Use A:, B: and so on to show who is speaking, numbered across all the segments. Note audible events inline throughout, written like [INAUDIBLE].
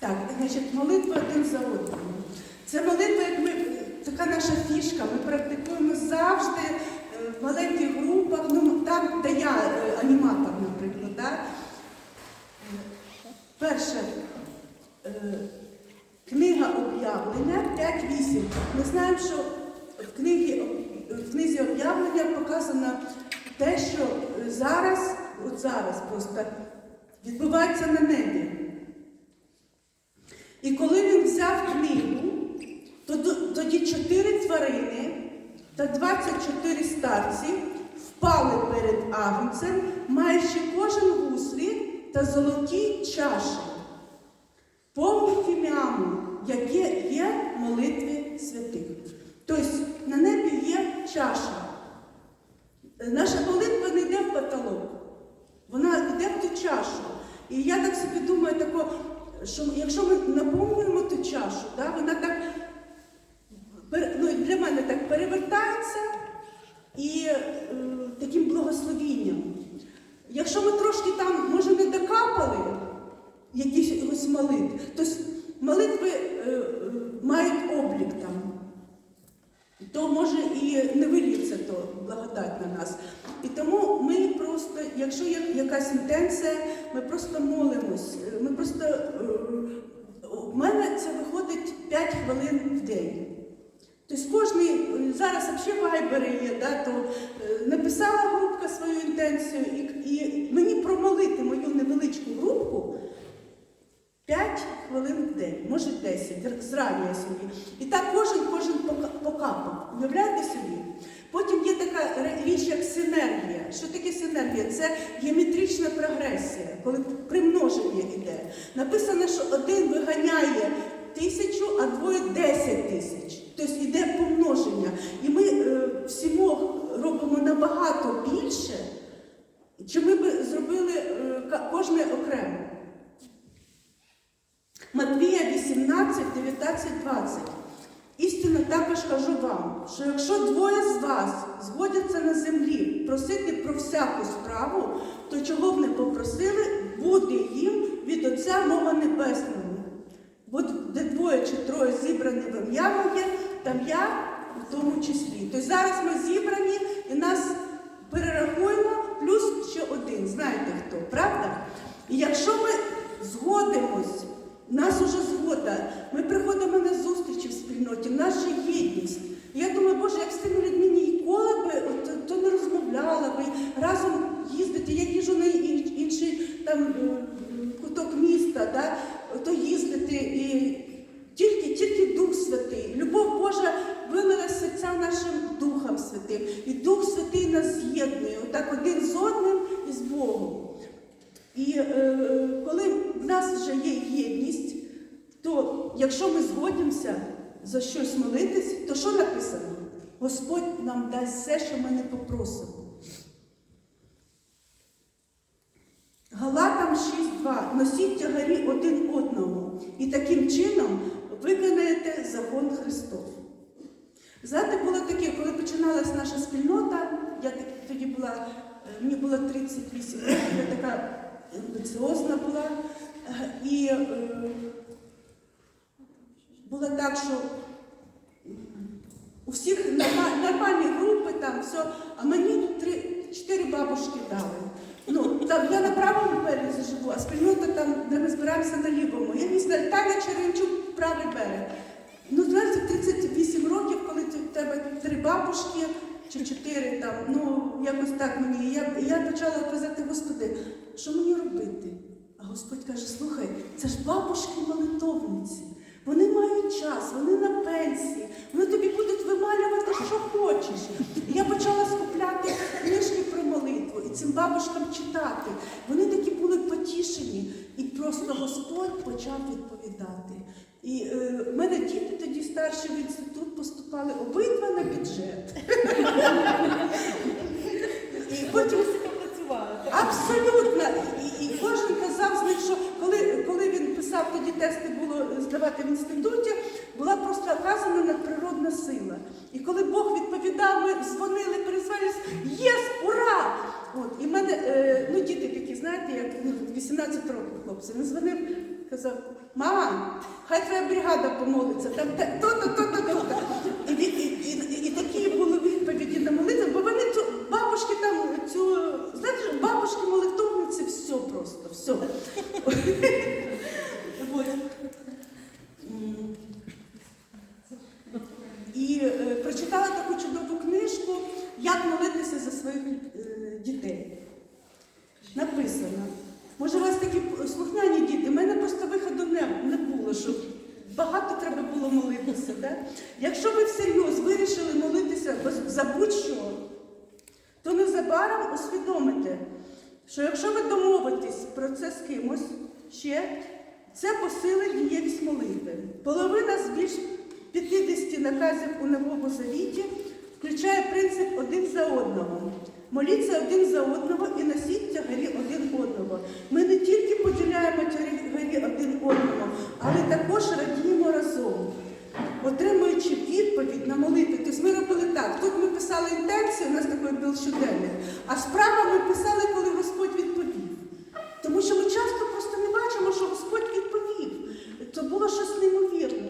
A: Так, значить, молитва один за одним. Це молитва, як ми, така наша фішка, ми практикуємо завжди е, в маленьких групах, ну там, де я е, аніматор, наприклад. Е, Перше, е, книга об'явлення 5-8. Ми знаємо, що в, книгі, в книзі об'явлення показано те, що зараз, от зараз просто відбувається на небі. І коли він взяв книгу, то тоді чотири тварини та 24 старці впали перед агнцем, маючи кожен гуслі та золоті чаші, повні фіміаму, яке є в молитві святих. Тобто на небі є чаша. Наша молитва не йде в потолок, вона йде в ту чашу. І я так собі думаю, тако, що якщо ми наповнюємо ту чашу, да, вона так ну, для мене так перевертається і е, таким благословінням. Якщо ми трошки там, може, не докапали якісь молитв, то молитви е, е, мають облік там то може і не виліться то благодать на нас. І тому якщо є якась інтенція, ми просто молимось. Ми просто е, у мене це виходить 5 хвилин в день. Тобто е, зараз взагалі вайбери є, да, то е, написала групка свою інтенцію, і, і мені промолити мою невеличку групку 5 хвилин в день, може 10, зраню я собі. І так кожен кожен пока- покапав. Уявляєте така річ, як синергія. Що таке синергія? Це геометрична прогресія, коли примноження йде. Написано, що один виганяє тисячу, а двоє 10 тисяч. Тобто йде помноження. І ми е, всімох робимо набагато більше, чи ми б зробили е, кожне окремо. Матвія 18, 19, 20. Істинно також кажу вам, що якщо двоє з вас згодяться на землі просити про всяку справу, то чого б не попросили, буде їм від Отця мого Небесного. Бо де двоє чи троє зібрані в ім'я моє, там я в тому числі. Тобто зараз ми зібрані і нас перерахуємо плюс ще один. Знаєте хто, правда? І якщо ми згодимось, нас уже згода, ми приходимо на зустрічі в спільноті, в же єдність. Я думаю, Боже, як з тими людьми ніколи би от, то не розмовляла би, разом їздити, я їжу на інший там е, куток міста, да, то їздити. І тільки, тільки Дух Святий, любов Божа вилила з серця нашим Духом Святим. І Дух Святий нас з'єднує, отак один з одним і з Богом. І е, нас вже є єдність, то якщо ми згодимося за щось молитись, то що написано? Господь нам дасть все, що ми не попросимо. Галатам 6.2. Носіть тягарі один одному, і таким чином виконаєте закон Христов. Знаєте, було таке, коли починалась наша спільнота, я тоді була, е, мені було 38 років, я така амбіціозна була. І е, було так, що у всіх нормальні групи, там все, а мені три, чотири бабушки дали. Ну, там я на правому березі живу, а спільнота там, де ми збираємося на лівому. Я не знаю, Таня Черенчук, правий берег. Ну, знаєте, 38 років, коли в тебе три бабушки чи чотири там, ну якось так мені. Я, я почала казати, Господи, що мені робити? А Господь каже, слухай, це ж бабушки молитовниці. Вони мають час, вони на пенсії, вони тобі будуть вималювати, що хочеш. І я почала скупляти книжки про молитву і цим бабушкам читати. Вони такі були потішені, і просто Господь почав відповідати. І е, в мене діти тоді старші в інститут поступали обидва на бюджет. І потім Абсолютно. І кожен тоді тести було здавати в інституті, була просто оказана надприродна сила. І коли Бог відповідав, ми дзвонили, перезвонились, єс, ура! От, і в мене, е, ну діти такі, знаєте, як ну, 18 років. хлопця. Він дзвонив, казав, мама, хай твоя бригада помолиться, там то-то, то-то, то-то. І, він- і, і, і такі були відповіді на молитву, бо вони цю бабушки там цю, знаєте, бабушки молитовниці, все просто, все. Як молитися за своїх е, дітей. Написано. Може, у вас такі слухняні діти, У мене просто виходу не, було, що багато треба було молитися. Да? Якщо ви всерйоз вирішили молитися за будь-що, то незабаром усвідомите, що якщо ви домовитесь про це з кимось ще, це посилить дієвість молитви. Половина з більш 50 наказів у Новому Завіті включає принцип один за одного. Моліться один за одного і носіть тягарі один одного. Ми не тільки поділяємо тягарі один одного, але також радіємо разом отримуючи відповідь на молитву. Тобто ми робили так. Тут ми писали інтенцію, у нас такий був щоденник, а справа ми писали, коли Господь відповів. Тому що ми часто просто не бачимо, що Господь відповів. Це було щось неймовірне.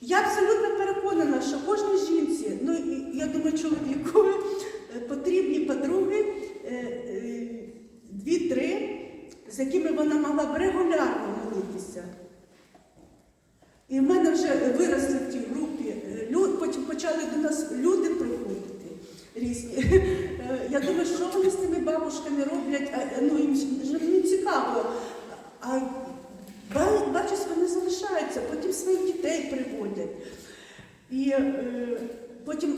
A: Я абсолютно переконана, що кожній жінці, ну і я думаю, чоловікові е, потрібні подруги е, е, дві-три, з якими вона могла б регулярно молитися. І в мене вже виросли в тій групі, е, люд, потім почали до нас люди приходити різні. Е, Я думаю, що вони з тими бабушками роблять, а, е, ну їм ж не цікаво. А ба- бачиш, вони залишаються, потім своїх дітей. І е, потім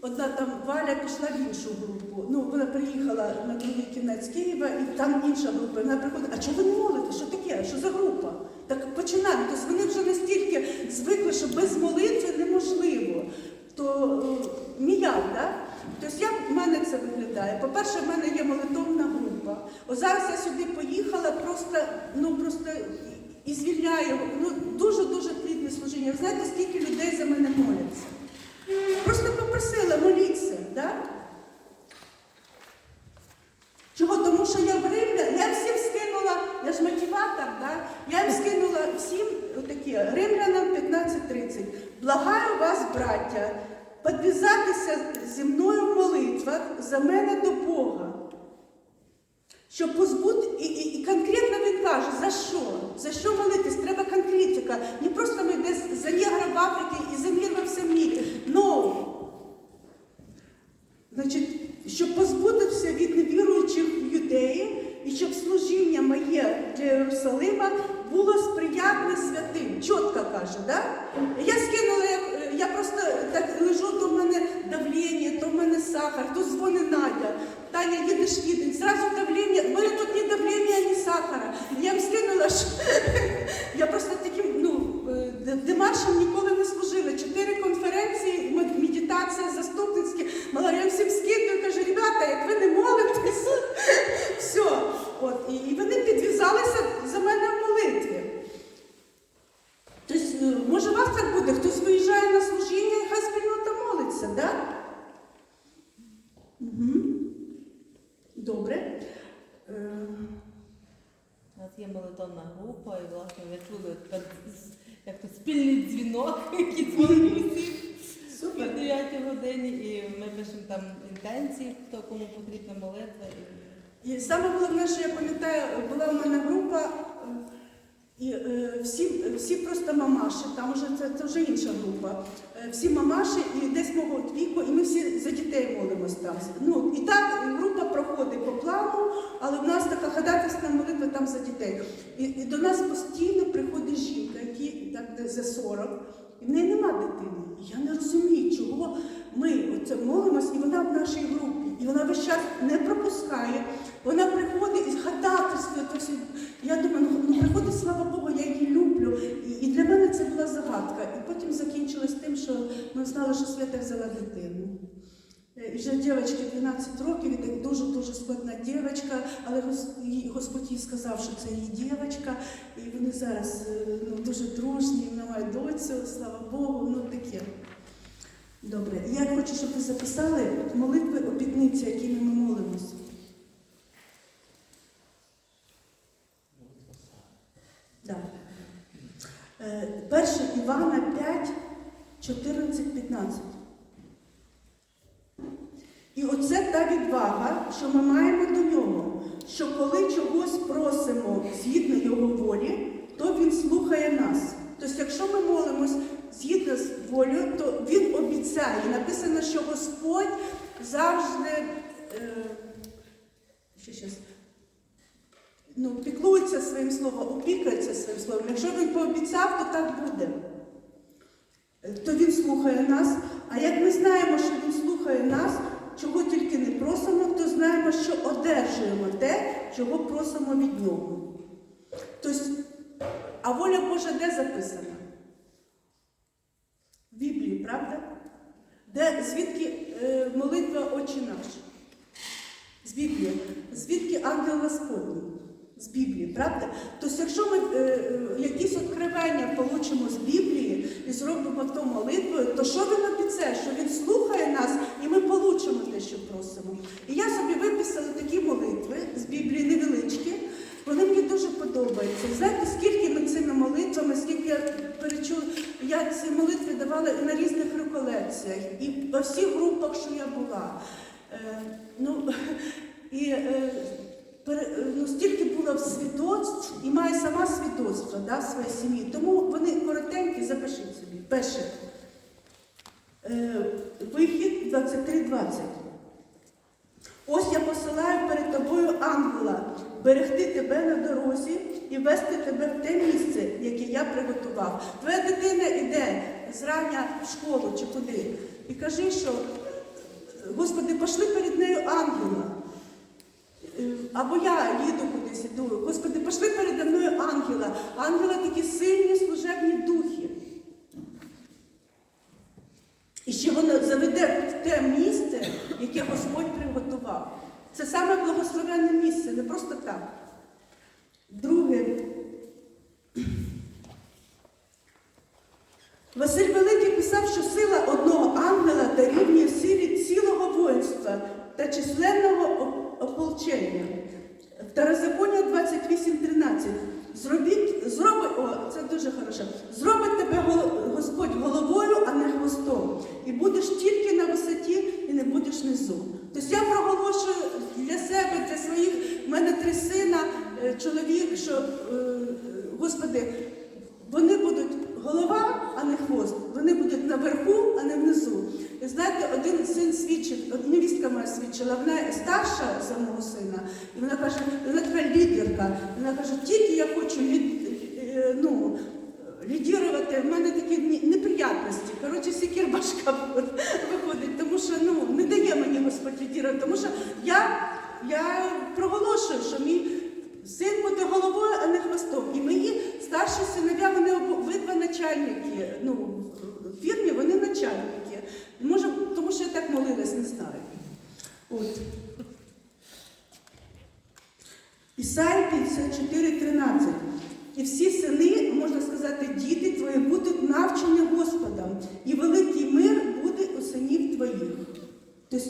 A: одна там Валя пішла в іншу групу. Ну, вона приїхала на другий кінець Києва, і там інша група. Вона приходить, а чого ви не молите? Що таке? Що за група? Так починаємо. Тобто вони вже настільки звикли, що без молитви неможливо. То е, ніяк, так? Тобто як в мене це виглядає? По-перше, в мене є молитовна група. Ось зараз я сюди поїхала, просто, ну просто і звільняю. Ну, дуже-дуже плідне служіння. Ви знаєте, скільки людей за мене моляться? Просто попросила, моліться, да? Чого? Тому що я в Римля, я всім скинула, я ж мотиватор, да? я їм скинула всім отакі, римлянам 15.30. Благаю вас, браття, підв'язатися зі мною в молитвах за мене до Бога. Щоб позбути, і, і, і конкретно він каже, за що? За що молитись? Треба конкретика. Не просто ми десь за негра в Африці і за мир во всьому мірі. Значить, щоб позбутися від невіруючих юдеї, і щоб служіння моє для Єрусалима було сприятне святим. Чітко каже, да? Я скинула, я просто так лежу, то в мене давлення, то в мене сахар, то дзвонить Надя. Таня, їдеш їдень, зразу давлення, в тут ні давлення, ні сахара. Я їм скинула, [LAUGHS] я просто таким ну, е, демаршем ніколи не служила. Чотири конференції, медитація, заступницькі. Мала, я їм всім скидаю, кажу, ребята, як ви не молитесь, все. От, і, і вони підв'язалися за мене в молитві. Тобто, е, може, у вас так буде, хтось виїжджає на служіння, і хай спільнота молиться, так? Да? Угу. Добре. Е,
B: У нас є молитовна група, і власне ви чули як то спільний дзвінок, [LAUGHS] який дзвонить усім о
A: Супер.
B: 9 годині, і ми пишемо там інтенції, хто кому потрібна молитва. І...
A: Саме головне, що я пам'ятаю, була в мене група, і е, всі, всі просто мамаші, там вже це, це вже інша група. Е, Всі мамаші і десь мого віку, і ми всі за дітей молимось там. Ну і так група проходить по плану, але в нас така ходатайська молитва там за дітей. І, і до нас постійно приходить жінка, які так за 40, і в неї нема дитини. І я не розумію, чого ми оце молимось, і вона в нашій групі. І вона весь час не пропускає. Вона приходить і ходатайствує. то. Я думаю, ну, ну приходить, слава Богу, я її люблю. І, і для мене це була загадка. І потім закінчилось тим, що ми знали, що Свята взяла дитину. Е, І вже дівчинці 12 років, і дуже-дуже складна дівчинка, але Господь їй сказав, що це її дівчинка, і вони зараз е, ну, дуже дружні, вона має доцю, слава Богу, ну таке. Добре, я хочу, щоб ви записали молитви обітниці, якими ми молимось. 2 на 5, 14, 15. І оце та відвага, що ми маємо до нього, що коли чогось просимо згідно його волі, то він слухає нас. Тобто, якщо ми молимось згідно з волею, то він обіцяє. Написано, що Господь завжди е, ще щось, ну, піклується своїм словом, опікується своїм словом. Якщо він пообіцяв, то так буде. То він слухає нас. А як ми знаємо, що він слухає нас, чого тільки не просимо, то знаємо, що одержуємо те, чого просимо від нього. Тобто, а воля Божа де записана? В Біблії, правда? Де звідки е, молитва Отче наш? З Біблії. Звідки ангел Господній? З Біблії, правда? Тобто, якщо ми е, е, якісь відкривання получимо з Біблії і зробимо то молитвою, то що він обіцяє? Що він слухає нас і ми получимо те, що просимо. І я собі виписала такі молитви з Біблії невеличкі. Вони мені дуже подобаються. Знаєте, скільки ми цими молитвами, скільки я перечула, я ці молитви давала на різних реколекціях і во всіх групах, що я була. Е, ну, [LAUGHS] і е, ну, стільки було свідоцтв і має сама свідоцтво да, своєї сім'ї. Тому вони коротенькі, запишіть собі. Перше. Е, вихід 23.20. Ось я посилаю перед тобою ангела, берегти тебе на дорозі і вести тебе в те місце, яке я приготував. Твоя дитина йде зрання в школу чи куди. І кажи, що Господи, пошли перед нею ангела. Або я їду кудись іду. Господи, пошли передо мною ангела. Ангела такі сильні служебні духи. І ще воно заведе в те місце, яке Господь приготував. Це саме благословенне місце, не просто так. Друге. Василь Великий писав, що сила одного ангела дорівнює силі цілого воїнства та численного оп- ополчення. Второзаконня 28.13. Зробіть, зроби, о, це дуже хорошо. Зробить тебе гол- Господь головою, а не хвостом. І будеш тільки на висоті і не будеш низу. Тобто я проголошую для себе, для своїх, в мене три сина, е, чоловік, що, е, Господи, вони будуть голова, а не хвост. Вони будуть наверху, а не внизу. І знаєте, один син свідчив, от невістка моя свідчила, вона старша за мого сина, і вона каже, вона така лідерка. Вона каже, тільки я хочу лід, е, ну, лідірувати, в мене такі неприятності. Коротше, сікір башка виходить, тому що ну, не дає мені Господь лідірувати, тому що я, я проголошую, що мій Син буде головою, а не хвостом. І мої старші синов'я, вони обидва начальники. Ну, в фірмі вони начальники. Може, тому що я так молилась, не знаю. От. Ісаї 54,13. І всі сини, можна сказати, діти твої будуть навчені Господом, і великий мир буде у синів твоїх. Тобто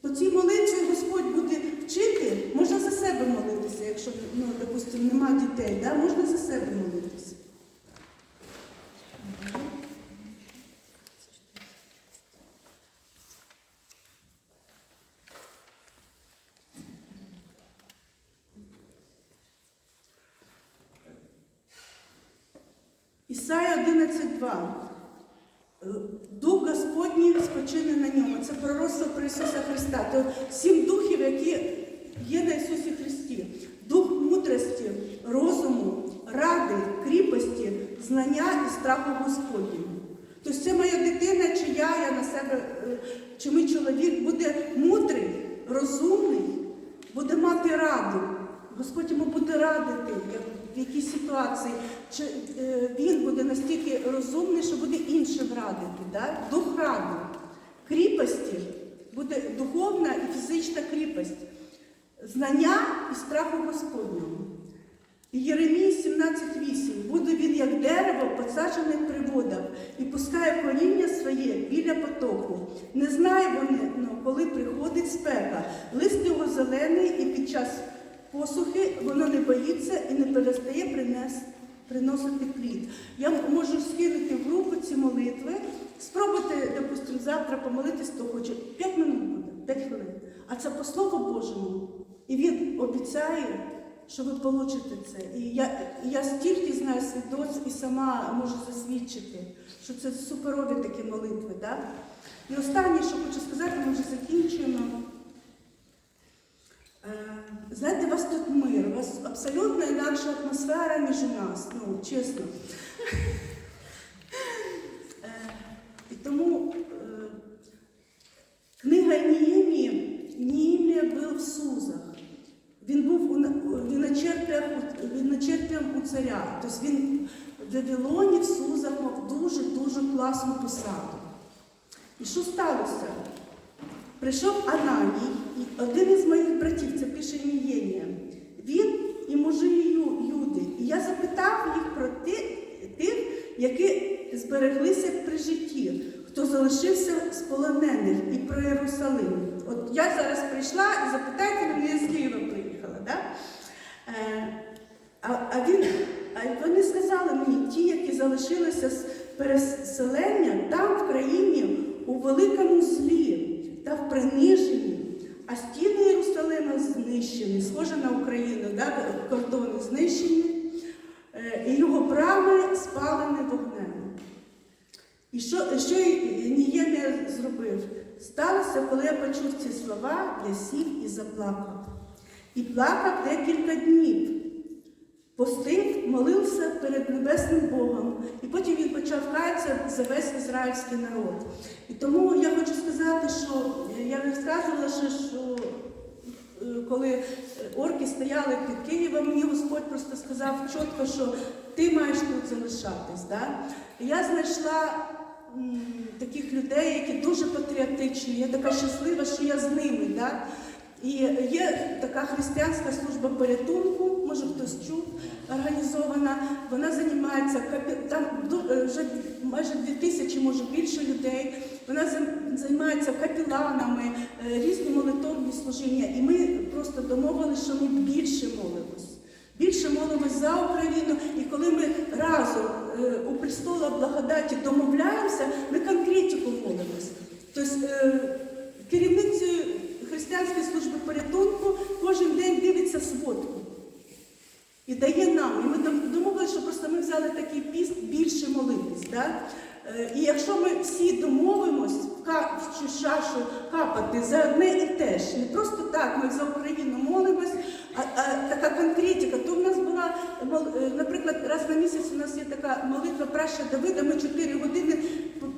A: по цій молитві Господь буде вчити, можна за себе молитися, якщо, ну, допустимо, нема дітей, да? можна за себе молитися. Ісая 11.2. Е, Дух Господній спочине на ньому. Це пророцтво про Ісуса Христа. То сім духів, які є на Ісусі Христі. Дух мудрості, розуму, ради, кріпості, знання і страху Господнього. Тобто це моя дитина, чи я, я на себе, е, чи мій чоловік буде мудрий, розумний, буде мати раду. Господь йому буде радити в якійсь ситуації. Чи е, він буде настільки розумний, що буде іншим радити. Да? Дух ради. Кріпості буде духовна і фізична кріпость. Знання і страху Господнього. І Єремії 17.8. Буде він як дерево, посаджене при водах, і пускає коріння своє біля потоку. Не знає вони, ну, коли приходить спека. Лист його зелений, і під час посухи воно не боїться і не перестає принес, приносити плід. Я можу скинути в групу ці молитви, спробуйте, допустимо, завтра помолитись, хто хоче. П'ять минут буде, п'ять хвилин. А це по Слову Божому. І він обіцяє, що ви получите це. І я, я стільки знаю свідоцтв і сама можу засвідчити, що це суперові такі молитви. Да? І останнє, що хочу сказати, ми вже закінчуємо. Знаєте, у вас тут мир, у вас абсолютно інакша атмосфера, ніж у нас, ну, чесно. Е, І тому е, книга Ніємії, Ніємія був в Сузах. Він був у на- він начерпіям, він начерпіям у царя. Тобто він в Вавилоні в Сузах мав дуже-дуже класну посаду. І що сталося? Прийшов Ананій, і один із моїх братів, це пише Ніємія, він і мужі Ю- Юди. І я запитав їх про ти- тих, які збереглися при житті, хто залишився з полонених і про Єрусалим. От я зараз прийшла і запитайте мене, я з Києва приїхала. Да? Е, а, а, він, а вони сказали мені, ті, які залишилися з переселення там в країні у великому злі та в приниженні, а стіни Єрусалима знищені, схоже на Україну, да? кордони знищені, і його брами спалені вогнем. І що, що Ніємія зробив? Сталося, коли я почув ці слова, я сів і заплакав. І плакав декілька днів. Постив, молився перед небесним Богом, і потім він почав каятися за весь ізраїльський народ. І тому я хочу сказати, що я розказувала, ще, що е, коли орки стояли під Києвом, мені Господь просто сказав чітко, що ти маєш тут залишатись. Да? Я знайшла таких людей, які дуже патріотичні. Я така щаслива, що я з ними. Да? І є така християнська служба порятунку, може хтось чув, організована. Вона займається там е, вже майже дві тисячі, може більше людей. Вона займається капіланами, е, різні молитовні служіння. І ми просто домовилися, що ми більше молимось. Більше молимось за Україну, і коли ми разом е, у престола благодаті домовляємося, ми конкретику молимось. Тобто керівник християнської служби порятунку кожен день дивиться сводку і дає нам. І ми дом- домовилися, що просто ми взяли такий піст більше молитись. Да? Е, І якщо ми всі домовимось в чашу капати за одне і те ж, не просто так, ми за Україну молимось, а, а така конкретика, то в нас була, е, наприклад, раз на місяць у нас є така молитва праща Давида, ми 4 години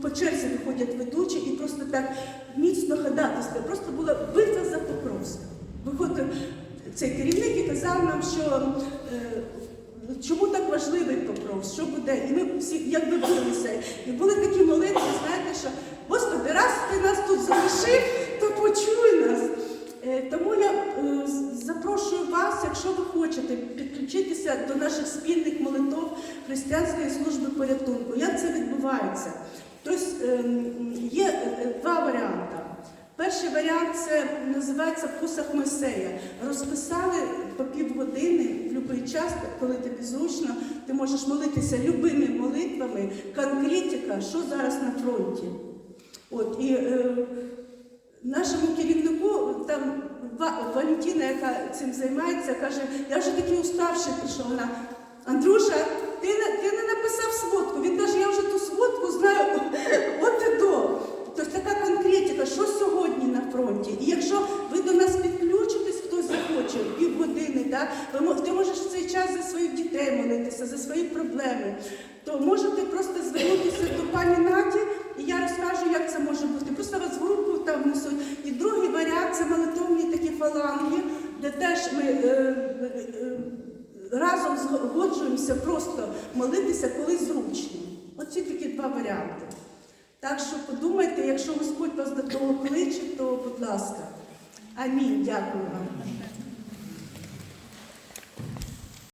A: по, черзі виходять ведучі і просто так міцно ходатайство. Просто була битва за Покровська. Виходив цей керівник і казав нам, що е, чому так важливий Покров, що буде. І ми всі якби билися. І були такі молитви, знаєте, що Господи, раз ти нас тут залишив, то почуй нас. Е, Тому я е, запрошую вас, якщо ви хочете підключитися до наших спільних молитов християнської служби порятунку. Як це відбувається? Тобто ем, є е, два варіанти. Перший варіант це називається посах Мойсея. Розписали по півгодини в будь-який час, коли тобі зручно, ти можеш молитися любими молитвами, конкретика, що зараз на фронті. От, і е, нашому керівнику, там Ва- Валентина, яка цим займається, каже, я вже такий уставший пішов. Вона, Андрюша, ти, не- ти не написав сводку. Він каже, я вже ту сводку знаю от і до. Тобто така конкретика, що сьогодні на фронті. І якщо ви до нас підключитесь, хтось захоче, півгодини, да, ти можеш в цей час за своїх дітей молитися, за свої проблеми, то можете просто звернутися до пані Наді, і я розкажу, як це може бути. Просто вас в групу там внесуть. І другий варіант це молитовні такі фаланги, де теж ми. Е, е, Разом згоджуємося просто молитися, коли зручно. Оці такі два варіанти. Так що подумайте, якщо Господь вас до того кличе, то будь ласка. Амінь. Дякую вам.